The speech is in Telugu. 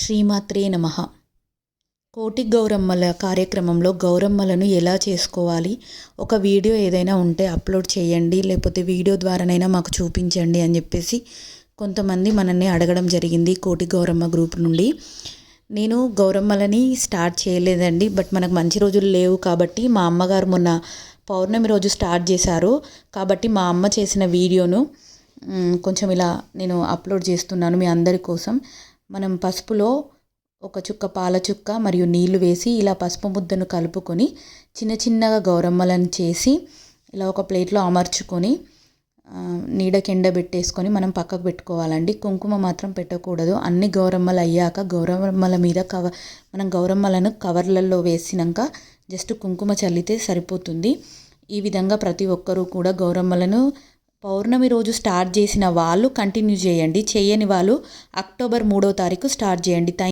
శ్రీమాత్రే నమ. కోటి గౌరమ్మల కార్యక్రమంలో గౌరమ్మలను ఎలా చేసుకోవాలి? ఒక వీడియో ఏదైనా ఉంటే అప్లోడ్ చేయండి లేకపోతే వీడియో ద్వారానైనా మాకు చూపించండి అని చెప్పేసి కొంతమంది మనల్ని అడగడం జరిగింది కోటి గౌరమ్మ గ్రూప్ నుండి. నేను గౌరమ్మలని స్టార్ట్ చేయలేదండి బట్ మనకు మంచి రోజులు లేవు కాబట్టి మా అమ్మగారు మొన్న పౌర్ణమి రోజు స్టార్ట్ చేశారు. కాబట్టి మా అమ్మ చేసిన వీడియోను కొంచెం ఇలా నేను అప్లోడ్ చేస్తున్నాను మీ అందరి కోసం. మనం పసుపులో ఒక చుక్క పాల చుక్క మరియు నీళ్ళు వేసి ఇలా పసుపు ముద్దను కలుపుకొని చిన్న చిన్నగా గౌరమ్మలను చేసి ఇలా ఒక ప్లేట్లో అమర్చుకొని నీడకెండ పెట్టేసుకొని మనం పక్కకు పెట్టుకోవాలండి. కుంకుమ మాత్రం పెట్టకూడదు. అన్ని గౌరమ్మలు అయ్యాక గౌరమ్మల మీద కవ మనం గౌరమ్మలను కవర్లలో వేసినాక జస్ట్ కుంకుమ చల్లితే సరిపోతుంది. ఈ విధంగా ప్రతి ఒక్కరూ కూడా గౌరమ్మలను పౌర్ణమి రోజు స్టార్ట్ చేసిన వాళ్ళు కంటిన్యూ చేయండి. చేయని వాళ్ళు అక్టోబర్ మూడో తారీఖు స్టార్ట్ చేయండి. థ్యాంక్